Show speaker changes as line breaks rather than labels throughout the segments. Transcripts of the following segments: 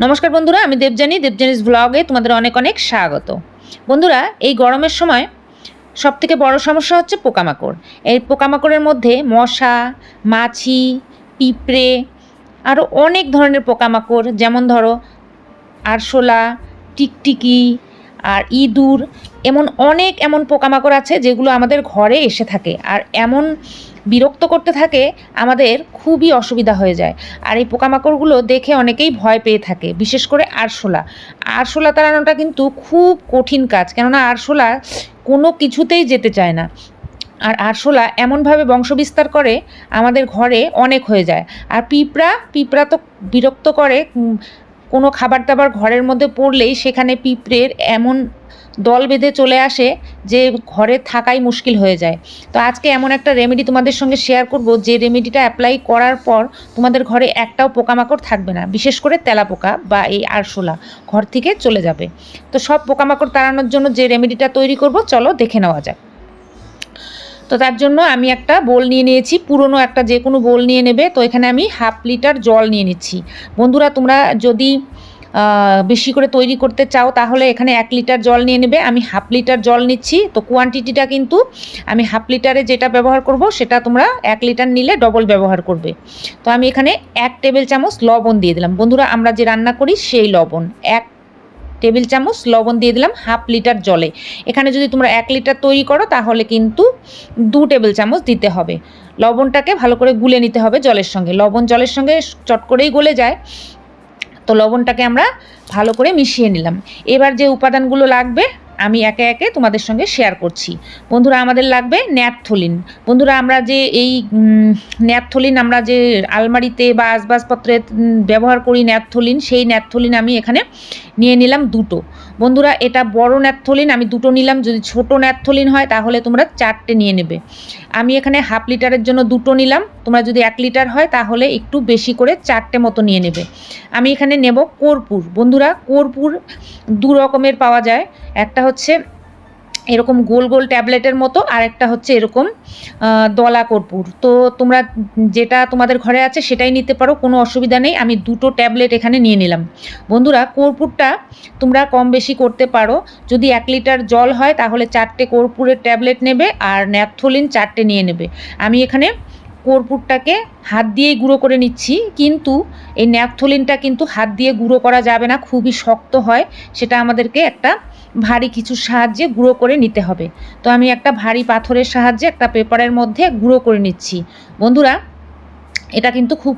নমস্কার বন্ধুরা, আমি দেবজানি দেবজানিস ব্লগে তোমাদের অনেক অনেক স্বাগত। বন্ধুরা, এই গরমের সময় সব থেকে বড় সমস্যা হচ্ছে পোকামাকড়। এই পোকামাকড়ের মধ্যে মশা, মাছি, পিঁপড়ে আরও অনেক ধরনের পোকামাকড়, যেমন ধরো আরশোলা, টিকটিকি আর ইঁদুর, এমন অনেক এমন পোকামাকড় আছে যেগুলো আমাদের ঘরে এসে থাকে। আর এমন বিরক্ত করতে থাকে, আমাদের খুবই অসুবিধা হয়ে যায়। আর এই পোকামাকড়গুলো দেখে অনেকেই ভয় পেয়ে থাকে, বিশেষ করে আরশোলা। আরশোলা তাড়ানোটা কিন্তু খুব কঠিন কাজ, কেননা আরশোলা কোনো কিছুতেই যেতে চায় না। আর আরশোলা এমনভাবে বংশবিস্তার করে, আমাদের ঘরে অনেক হয়ে যায়। আর পিঁপড়া পিঁপড়া তো বিরক্ত করে কোনো খাবার দাবার ঘরের মধ্যে পড়লেই সেখানে পিঁপড়ের এমন দল বেঁধে চলে আসে যে ঘরে থাকাই মুশকিল হয়ে যায়। তো আজকে এমন একটা রেমেডি তোমাদের সঙ্গে শেয়ার করব, যে রেমেডিটা অ্যাপ্লাই করার পর তোমাদের ঘরে একটাও পোকামাকড় থাকবে না। বিশেষ করে তেলাপোকা বা এই আরশোলা ঘর থেকে চলে যাবে। তো সব পোকামাকড় তাড়ানোর জন্য যে রেমেডিটা তৈরি করব, চলো দেখে নেওয়া যাক। তো তার জন্য আমি একটা বোল নিয়ে নিয়েছি, পুরনো একটা যে কোনো বোল নিয়ে নেবে। তো এখানে আমি হাফ লিটার জল নিয়ে নিচ্ছি। বন্ধুরা, তোমরা যদি বেশি করে তৈরি করতে চাও, তাহলে এখানে এক লিটার জল নিয়ে নেবে। আমি হাফ লিটার জল নিচ্ছি। তো কোয়ান্টিটিটা কিন্তু আমি হাফ লিটারে যেটা ব্যবহার করব, সেটা তোমরা এক লিটার নিলে ডবল ব্যবহার করবে। তো আমি এখানে এক টেবিল চামচ লবণ দিয়ে দিলাম। বন্ধুরা, আমরা যে রান্না করি, সেই লবণ। এক টেবিল চামচ লবণ দিয়ে দিলাম হাফ লিটার জলে। এখানে যদি তোমরা এক লিটার তৈরি করো, তাহলে কিন্তু দু টেবিল চামচ দিতে হবে। লবণটাকে ভালো করে গুলে নিতে হবে জলের সঙ্গে। লবণ জলের সঙ্গে চট করেই গলে যায়। তো লবণটাকে আমরা ভালো করে মিশিয়ে নিলাম। এবার যে উপাদানগুলো লাগবে আমি একে একে তোমাদের সঙ্গে শেয়ার করছি। বন্ধুরা আমাদের লাগবে ন্যাপথলিন। বন্ধুরা আমরা যে এই ন্যাপথলিন আমরা যে আলমারিতে বা আসবাবপত্রে উম, ব্যবহার করি ন্যাপথলিন সেই ন্যাপথলিন আমি এখানে নিয়ে নিলাম দুটো। বন্ধুরা এটা বড় ন্যাপথলিন আমি দুটো নিলাম। যদি ছোট ন্যাপথলিন হয় তাহলে তোমরা চারটে নিয়ে নেবে। আমি এখানে হাফ লিটারের জন্য দুটো নিলাম। তোমরা যদি এক লিটার হয় তাহলে একটু বেশি করে চারটে মতো নিয়ে নেবে। আমি এখানে নেব কর্পূর। বন্ধুরা কর্পূর দু রকমের পাওয়া যায়। একটা হচ্ছে এরকম গোল গোল ট্যাবলেটের মতো আর একটা হচ্ছে এরকম দলা কর্পূর তো তোমরা যেটা তোমাদের ঘরে আছে সেটাই নিতে পারো, কোনো অসুবিধা নেই। আমি দুটো ট্যাবলেট এখানে নিয়ে নিলাম। বন্ধুরা, কর্পূরটা তোমরা কম বেশি করতে পারো। যদি এক লিটার জল হয়, তাহলে চারটে কর্পূরের ট্যাবলেট নেবে আর ন্যাপথলিন চারটে নিয়ে নেবে। আমি এখানে কর্পূরটাকে হাত দিয়েই গুঁড়ো করে নিচ্ছি, কিন্তু এই ন্যাপথলিনটা কিন্তু হাত দিয়ে গুঁড়ো করা যাবে না, খুবই শক্ত হয়, সেটা আমাদেরকে একটা ভারী কিছুর সাহায্যে গুঁড়ো করে নিতে হবে। তো আমি একটা ভারী পাথরের সাহায্যে একটা পেপারের মধ্যে গুঁড়ো করে নিচ্ছি। বন্ধুরা, এটা কিন্তু খুব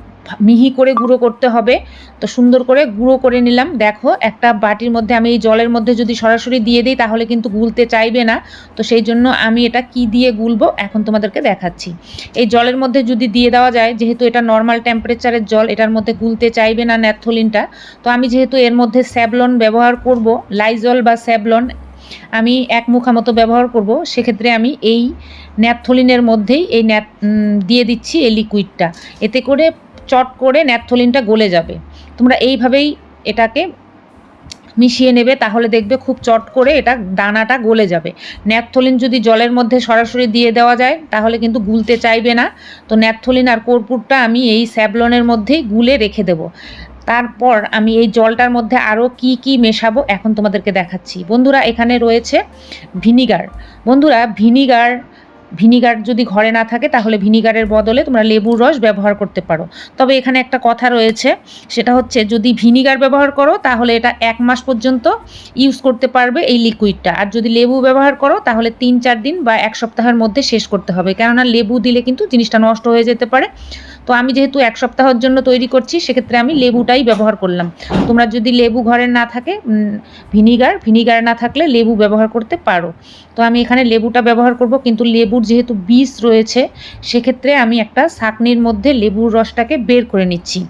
মিহি করে গুঁড়ো করতে হবে। তো সুন্দর করে গুঁড়ো করে নিলাম। দেখো, একটা বাটির মধ্যে আমি এই জলের মধ্যে যদি সরাসরি দিয়ে দিই, তাহলে কিন্তু গুলতে চাইবে না। তো সেই জন্য আমি এটা কি দিয়ে গুলবো এখন তোমাদেরকে দেখাচ্ছি। এই জলের মধ্যে যদি দিয়ে দেওয়া যায়, যেহেতু এটা নর্মাল টেম্পারেচারের জল, এটার মধ্যে গুলতে চাইবে না ন্যাথলিনটা তো আমি যেহেতু এর মধ্যে স্যাবলন ব্যবহার করব, লাইজল বা স্যাবলন আমি এক মুখা মতো ব্যবহার করব, সেক্ষেত্রে আমি এই ন্যাপথলিনের মধ্যেই এই ন্যাপ দিয়ে দিচ্ছি এই লিকুইডটা এতে করে চট করে ন্যাপথলিনটা গলে যাবে। তোমরা এইভাবেই এটাকে মিশিয়ে নেবে, তাহলে দেখবে খুব চট করে এটা দানাটা গলে যাবে। ন্যাপথলিন যদি জলের মধ্যে সরাসরি দিয়ে দেওয়া যায়, তাহলে কিন্তু গুলতে চাইবে না। তো ন্যাপথলিন আর কর্পূরটা আমি এই স্যাবলনের মধ্যেই গুলে রেখে দেবো। তারপর আমি এই জলটার মধ্যে আরও কি কি মেশাবো এখন তোমাদেরকে দেখাচ্ছি। বন্ধুরা, এখানে রয়েছে ভিনিগার। বন্ধুরা, ভিনিগার ভিনিগার যদি ঘরে না থাকে, তাহলে ভিনিগারের বদলে তোমরা লেবুর রস ব্যবহার করতে পারো। তবে এখানে একটা কথা রয়েছে, সেটা হচ্ছে যদি ভিনিগার ব্যবহার করো, তাহলে এটা এক মাস পর্যন্ত ইউজ করতে পারবে এই লিকুইডটা আর যদি লেবু ব্যবহার করো, তাহলে তিন চার দিন বা এক সপ্তাহের মধ্যে শেষ করতে হবে। কেননা লেবু দিলে কিন্তু জিনিসটা নষ্ট হয়ে যেতে পারে। তো আমি যেহেতু এক সপ্তাহের জন্য তৈরি করছি, সেক্ষেত্রে আমি লেবুটাই ব্যবহার করলাম। তোমরা যদি লেবু ঘরে না থাকে ভিনিগার ভিনিগার না থাকলে লেবু ব্যবহার করতে পারো। তো আমি এখানে লেবুটা ব্যবহার করব, কিন্তু লেবুর যেহেতু বিষ রয়েছে সেক্ষেত্রে আমি একটা ছাঁকনির মধ্যে লেবুর রসটাকে বের করে নিচ্ছি।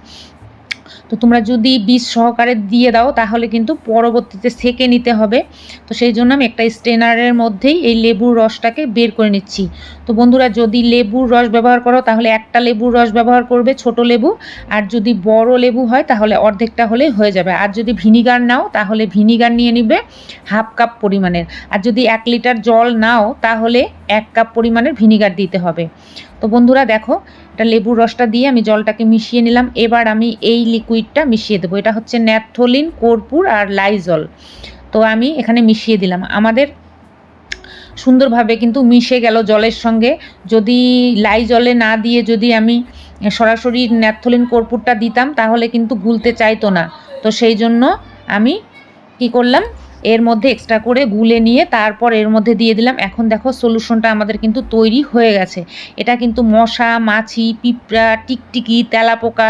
তো তোমরা যদি বীজ সহকারে দিয়ে দাও, তাহলে কিন্তু পরবর্তীতে সেকে নিতে হবে। তো সেই জন্য আমি একটা স্ট্রেনারের মধ্যেই এই লেবুর রসটাকে বের করে নিচ্ছি। তো বন্ধুরা, যদি লেবুর রস ব্যবহার করো, তাহলে একটা লেবুর রস ব্যবহার করবে ছোট লেবু। আর যদি বড় লেবু হয়, তাহলে অর্ধেকটা হলেই হয়ে যাবে। আর যদি ভিনিগার নাও, তাহলে ভিনিগার নিয়ে নিবে হাফ কাপ পরিমাণের। আর যদি এক লিটার জল নাও, তাহলে এক কাপ পরিমাণের ভিনিগার দিতে হবে। তো বন্ধুরা দেখো এটা লেবুর রসটা দিয়ে আমি জলটাকে মিশিয়ে নিলাম। এবার আমি এই লিকুইডটা মিশিয়ে দেবো। এটা হচ্ছে ন্যাথলিন কর্পূর আর লাইজল। তো আমি এখানে মিশিয়ে দিলাম। আমাদের সুন্দরভাবে কিন্তু মিশে গেল জলের সঙ্গে। যদি লাই জলে না দিয়ে যদি আমি সরাসরি ন্যাথলিন কর্পূরটা দিতাম, তাহলে কিন্তু গুলতে চাইতো না। তো সেই জন্য আমি কি করলাম এর মধ্যে এক্সট্রা করে গুলে নিয়ে তারপর এর মধ্যে দিয়ে দিলাম। এখন দেখো সলিউশনটা আমাদের কিন্তু তৈরি হয়ে গেছে। এটা কিন্তু মশা, মাছি, পিঁপড়া, টিকটিকি, তেলাপোকা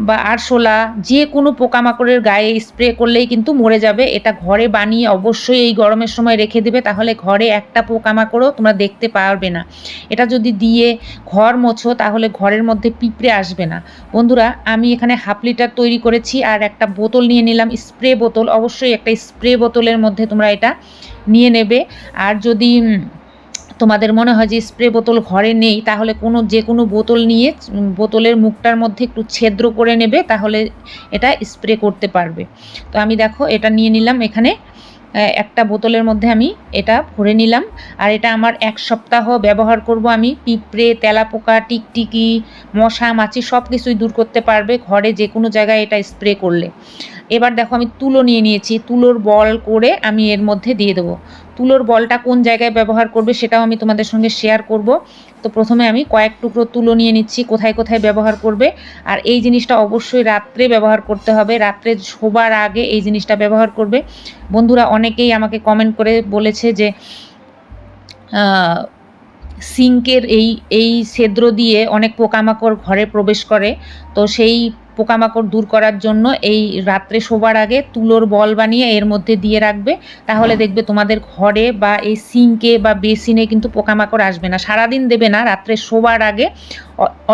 বা আরশোলা, যে কোনো পোকামাকড়ের গায়ে স্প্রে করলেই কিন্তু মরে যাবে। এটা ঘরে বানিয়ে অবশ্যই এই গরমের সময় রেখে দেবে, তাহলে ঘরে একটা পোকামাকড়ও তোমরা দেখতে পারবে না। এটা যদি দিয়ে ঘর মোছো, তাহলে ঘরের মধ্যে পিঁপড়ে আসবে না। বন্ধুরা, আমি এখানে হাফ লিটার তৈরি করেছি আর একটা বোতল নিয়ে নিলাম স্প্রে বোতল। অবশ্যই একটা স্প্রে বোতলের মধ্যে তোমরা এটা নিয়ে নেবে। আর যদি তোমাদের মনে হয় যে স্প্রে বোতল ঘরে নেই, তাহলে কোনো, যে কোনো বোতল নিয়ে বোতলের মুখটার মধ্যে একটু ছেদ্র করে নেবে, তাহলে এটা স্প্রে করতে পারবে। তো আমি দেখো, এটা নিয়ে নিলাম এখানে। একটা বোতলের মধ্যে আমি এটা ভরে নিলাম। আর এটা আমার এক সপ্তাহ ব্যবহার করব আমি। পিঁপড়ে, তেলাপোকা, টিকটিকি, মশা, মাছি সব কিছুই দূর করতে পারবে ঘরে যে কোনো জায়গায় এটা স্প্রে করলে। এবার দেখো আমি তুলো নিয়ে নিয়েছি। তুলোর বল করে আমি এর মধ্যে দিয়ে দেবো। তুলোর বলটা কোন জায়গায় ব্যবহার করবে সেটাও আমি তোমাদের সঙ্গে শেয়ার করব। তো প্রথমে আমি কয়েক টুকরো তুলো নিয়ে নিচ্ছি, কোথায় কোথায় ব্যবহার করবে। আর এই জিনিসটা অবশ্যই রাত্রে ব্যবহার করতে হবে। রাত্রে শোবার আগে এই জিনিসটা ব্যবহার করবে। বন্ধুরা অনেকেই আমাকে কমেন্ট করে বলেছে যে সিঙ্কের এই এই ছেদ্র দিয়ে অনেক পোকামাকড় ঘরে প্রবেশ করে। তো সেই পোকামাকড় দূর করার জন্য এই রাত্রে শোবার আগে তুলোর বল বানিয়ে এর মধ্যে দিয়ে রাখবে। তাহলে দেখবে তোমাদের ঘরে বা এই সিঙ্কে বা বেসিনে কিন্তু পোকামাকড় আসবে না। সারাদিন দেবে না, রাত্রে শোবার আগে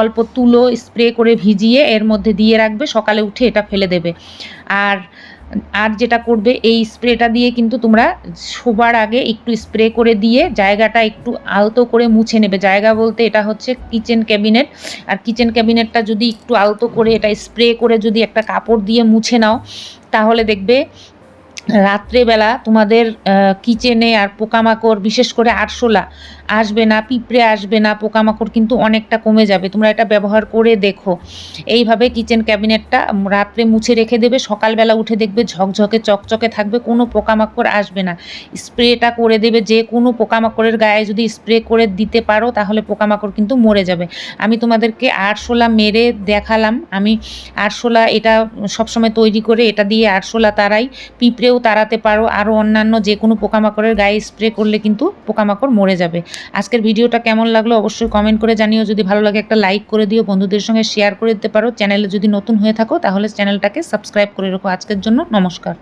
অল্প তুলো স্প্রে করে ভিজিয়ে এর মধ্যে দিয়ে রাখবে, সকালে উঠে এটা ফেলে দেবে। আর আর যেটা করবে, এই স্প্রেটা দিয়ে কিন্তু তোমরা শোবার আগে একটু স্প্রে করে দিয়ে জায়গাটা একটু আলতো করে মুছে নেবে। জায়গা বলতে এটা হচ্ছে কিচেন ক্যাবিনেট। আর কিচেন ক্যাবিনেটটা যদি একটু আলতো করে এটা স্প্রে করে যদি একটা কাপড় দিয়ে মুছে নাও, তাহলে দেখবে রাত্রেবেলা তোমাদের কিচেনে আর পোকামাকড়, বিশেষ করে আরশোলা আসবে না, পিঁপড়ে আসবে না, পোকামাকড় কিন্তু অনেকটা কমে যাবে। তোমরা এটা ব্যবহার করে দেখো। এইভাবে কিচেন ক্যাবিনেটটা রাত্রে মুছে রেখে দেবে, সকালবেলা উঠে দেখবে ঝকঝকে, চকচকে থাকবে, কোনো পোকামাকড় আসবে না। স্প্রেটা করে দেবে, যে কোনো পোকামাকড়ের গায়ে যদি স্প্রে করে দিতে পারো, তাহলে পোকামাকড় কিন্তু মরে যাবে। আমি তোমাদেরকে আরশোলা মেরে দেখালাম। আমি আরশোলা এটা সবসময় তৈরি করে, এটা দিয়ে আরশোলা তারাই পিঁপড়েও তাড়াতে পারো। আরও অন্যান্য যে কোনো পোকামাকড়ের গায়ে স্প্রে করলে কিন্তু পোকামাকড় মরে যাবে। আজকের ভিডিওটা কেমন লাগল অবশ্যই কমেন্ট করে জানিও। যদি ভালো লাগে একটা লাইক করে দিও, বন্ধুদের সঙ্গে শেয়ার করে দিতে পারো। চ্যানেলে যদি নতুন হয়ে থাকো, তাহলে চ্যানেলটাকে সাবস্ক্রাইব করে রাখো। আজকের জন্য নমস্কার।